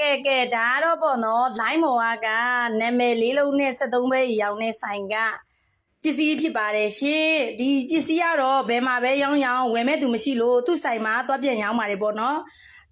ကဲကဲဒါကတော့ပေါ့နော် line မော်ကနာမည်လေးလုံးနဲ့73ပဲရောင်းနေဆိုင်ကပစ္စည်းဖြစ်ပါတယ်ရှင်ဒီပစ္စည်းကတော့ဘယ်မှာပဲရောင်းရောင်းဝယ်မဲ့သူမရှိလို့သူ့ဆိုင်မှာသွားပြန်ရောင်းပါတယ်ပေါ့နော်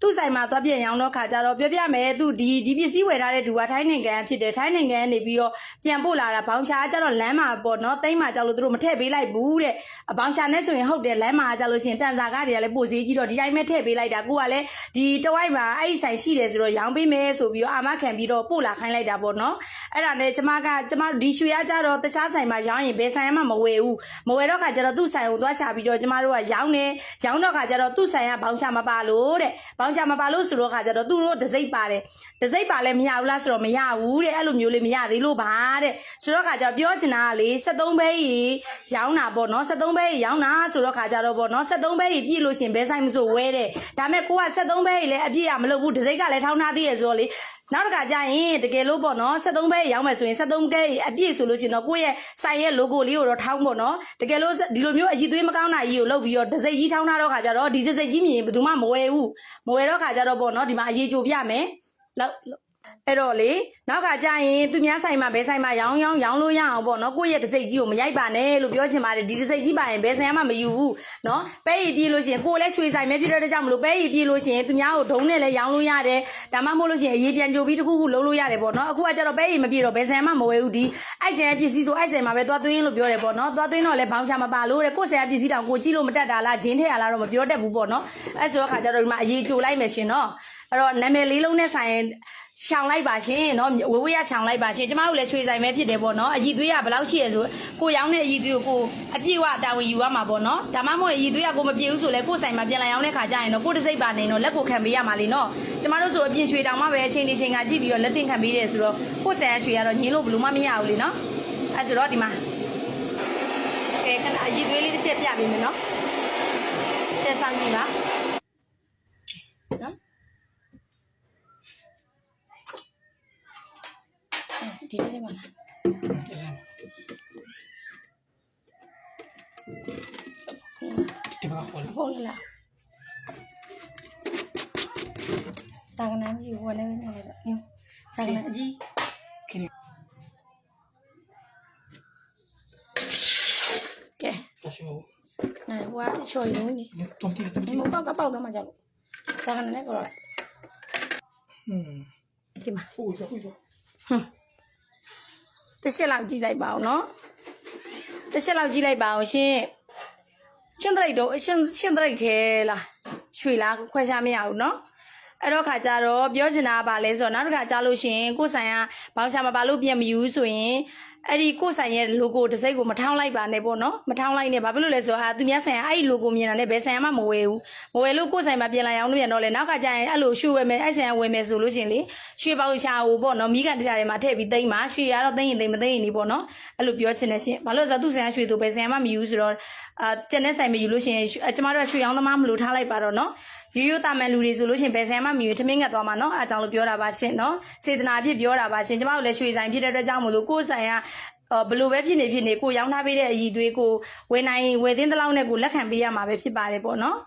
သူ့ဆိုင်မှာသွားပြန်ရောင်းတော့ခါကြတော့ပြောပြမယ်သူဒီဒီပစ္စည်းဝယ်ထားတဲ့သူကထိုင်းနိုင်ငံဖြစ်တယ်ထိုင်းနိုင်ငံကနေပြီးတော့ပြန်ပို့လာတာဘောင်ရှာကကြတော့လမ်းမှာပေါ့နော်တိမ့်မှာကြောက်လို့သူတို့မထည့်ပေးလိုက်ဘူးတဲ့အဘောင်ရှာနဲ့ဆိုရင်ဟုတ်တယ်လမ်းမှာကြောက်လို့ရှရင်တန်စာကားတွေကလည်းပို့စီကြီးတော့ဒီတိုင်းပဲထည့်ပေးလိုက်တာကိုကလည်းဒီတဝိုက်မှာအဲ့ဒီဆိုင်ရှိတယ်ဆိုတော့ရောင်းပေးမယ်ဆိုပြီးတော့အာမခံပြီးတော့ပို့လာခိုင်းလိုက်တာပေါ့နော်အဲ့ဒါနဲ့ကျမကကျမဒီရွှေရကြတော့တခြားဆိုင်မှာရောင်းရင်ဘယ်ဆိုင်မှမဝယ်ဘူးမဝယ်တော့ခါကျတော့သူ့ဆိုင်ကိုသွားရှာပြီးတော့ကျမတို့ကရောင်းနေရောင်းတော့ခါကျတော့သူ့ဆိုင်ကဘောင်ရှာမပါလို့တဲ့ဘောင်ရှာမပါလို့ဆိုတော့ခါကျတော့သူတို့တစိမ့်ပါတယ်တစိမ့်ပါလဲမရဘူးလားဆိုတော့မရဘူးတဲ့အဲ့လိုမျိုးလေးမရသေးလို့ပါတဲ့ဆိုတော့ခါကျတော့ပြောချင်တာကလေ73ဘဲကြီးရောင်းတာပေါ့နော်73ဘဲကြီးရောင်းတာဆိုတော့ခါကျတော့ပေါ့နော်73ဘဲကြီးပြည့်လို့ရှရင်ဘဲဆိုင်မဆိုဝဲတဲ့ဒါမဲ့ကိုက73ဘဲကြီးလည်းအပြည့်ရမလုပ်ဘူးတစိမ့်ကလည်းထောင်းထားသေးရဲ့ဆိုတော့လေနောက်တစ်ခါကျရင်တကယ်လို့ပေါ့နော်73ဘဲရောင်းမယ်ဆိုရင်73ကဲအပြည့်ဆိုလို့ရှိရင်တော့ကိုယ့်ရဲ့ဆိုင်ရဲ့ logo လေးကိုတော့ထောင်းပေါ့နော်တကယ်လို့ဒီလိုမျိုးအကြီးသွေးမကောင်းတာကြီးကိုလုပ်ပြီးတော့ဒစိမ့်ကြီးထောင်းထားတော့ခါကျတော့ဒီဒစိမ့်ကြီးမြင်ဘယ်သူမှမဝယ်ဘူးမဝယ်တော့ခါကျတော့ပေါ့နော်ဒီမှာအရေးကြိုပြမယ်လောက် အဲ့တော့လေနောက်ကကြရင်သူများဆိုင်မှာဘယ်ဆိုင်မှာရောင်းရောင်းရောင်းလို့ရအောင်ပေါ့နော်ကိုယ့်ရဲ့ဒစိမ့်ကြီးကိုမရိုက်ပါနဲ့လို့ပြောချင်ပါတယ်ဒီဒစိမ့်ကြီးပါရင်ဘယ်ဆိုင်မှမယူဘူးနော်ပဲရီပြေးလို့ရှိရင်ကိုယ်လည်းရွှေဆိုင်ပဲဖြစ်တဲ့ကြောင့်မလို့ပဲရီပြေးလို့ရှိရင်သူများကိုဒုံနဲ့လည်းရောင်းလို့ရတယ်ဒါမှမဟုတ်လို့ရှိရင်အရေးပြန်ကြိုပြီးတစ်ခုခုလုံးလို့ရတယ်ပေါ့နော်အခုကကျတော့ပဲရီမပြေတော့ဘယ်ဆိုင်မှမဝယ်ဘူးဒီအိုက်ဆိုင်ရဲ့ပစ္စည်းဆိုအိုက်ဆိုင်မှာပဲသွားသွင်းလို့ပြောတယ်ပေါ့နော်သွားသွင်းတော့လည်းဘောင်းချမပါလို့တဲ့ကိုယ်ဆိုင်ရဲ့ပစ္စည်းတောင်ကိုကြည့်လို့မတက်တာလားဂျင်းထည့်ရလားတော့မပြောတတ်ဘူးပေါ့နော်အဲ့ဆိုတော့ခါကျတော့ဒီမှာအရေးကြိုလိုက်မယ်ရှင်နော်အဲ့တော့နာမည်လေးလုံးနဲ့ဆိုင် ရှောင်လိုက်ပါရှင်เนาะဝေဝေးရရှောင်လိုက်ပါရှင်ကျမတို့လည်းရွှေဆိုင်ပဲဖြစ်တယ်ပေါ့เนาะအည်သွေးကဘယ်လောက်ရှိရဆိုကိုရောင်းတဲ့အည်သွေးကိုကိုအပြည့်ဝတာဝန်ယူရမှာပေါ့เนาะဒါမှမဟုတ်အည်သွေးကကိုမပြေဘူးဆိုလဲကိုဆိုင်မှာပြန်လာရောင်းတဲ့ခါကျရင်တော့ကိုတစ်စိတ်ပါနေတော့လက်ကိုခံပေးရမှာလေเนาะကျမတို့ဆိုအပြင်ရွှေတောင်မှပဲအချိန်ဒီချိန်ကကြည့်ပြီးတော့လက်တင်ခံပေးတယ်ဆိုတော့ကိုဆိုင်ရရွှေကတော့ညင်းလို့ဘယ်လို့မှမရဘူးလေเนาะအဲဆိုတော့ဒီမှာကဲခဏအည်သွေးလေးတစ်ချက်ပြပေးမယ်เนาะဆက်ဆောင်ကြည့်ပါနော် ဒီ ဒီမှာဟောလေဟုတ်လားစာကနာကြီးဝယ်နေနေတယ်ညစာကနာအကြီးခင်းကဲတရှိမို့နိုင်ဟိုကချော်ရုံနေတုံးတီတုံးတီဒီမပေါက်ပေါက်တော့မှကြောက်စာကနာနဲ့ကြော်လိုက်ဟွန်းဒီမှာဟိုးရဟိုးရဟွန်း တစ်ချက်လောက်ကြည့်လိုက်ပါအောင်နော်တစ်ချက်လောက်ကြည့်လိုက်ပါအောင်ရှင်ရှင်းတရိတ်တော့ရှင်းရှင်းတရိတ်ခဲလားရွှေလားခွဲခြားမရဘူးနော်အဲ့တော့ခါကြတော့ပြောချင်တာကဘာလဲဆိုတော့နောက်တစ်ခါကြားလို့ရှရင်ကိုယ်ဆိုင်ကဘောင်ချာမပါလို့ပြန်မယူဆိုရင် အဲ့ဒီကိုယ်ဆိုင်ရဲ့ logo တစ်စိတ်ကိုမထောင်းလိုက်ပါနဲ့ပေါ့နော်မထောင်းလိုက်နဲ့ဘာဖြစ်လို့လဲဆိုတော့ဟာသူများဆိုင်ကအဲ့ဒီ logo မြင်တာနဲ့ဘယ်ဆိုင်မှမဝယ်ဘူးမဝယ်လို့ကိုယ်ဆိုင်မှာပြန်လာအောင်လို့ပြန်တော့လေနောက်ကကြရင်အဲ့လိုရွှေဝယ်မယ်အဲ့ဆိုင်ကဝယ်မယ်ဆိုလို့ရှရင်လေရွှေပေါင်ချာကိုပေါ့နော်မိကန်တရတွေမှာထည့်ပြီးသိမ့်ပါရွှေရတော့သိမ့်ရင်သိမ့်မသိမ့်ရင်ဒီပေါ့နော်အဲ့လိုပြောချင်တယ်ရှင်ဘာလို့လဲဆိုတော့သူဆိုင်ကရွှေသူဘယ်ဆိုင်မှမယူဆိုတော့အာကျန်တဲ့ဆိုင်မယူလို့ရှရင်ကျမတို့ကရွှေရောင်းသမားမလို့ထားလိုက်ပါတော့နော်ရိုးရိုးတာမန်လူတွေဆိုလို့ရှရင်ဘယ်ဆိုင်မှမယူထမင်းငတ်သွားမှာနော်အားကြောင့်လို့ပြောတာပါရှင်နော်စေတနာအဖြစ်ပြောတာပါရှင်ကျမတို့လည်းရွှေဆိုင်ဖြစ်တဲ့အတွက်ကြောင့်မလို့ကိုယ်ဆိုင်ကအော် ဘလို့ပဲဖြစ်နေဖြစ်နေကိုရောင်းထားပေးတဲ့အည်သွေးကိုဝယ်နိုင်ဝယ်သင်းတလောက်နဲ့ကိုလက်ခံပေးရမှာပဲဖြစ်ပါတယ်ပေါ့နော်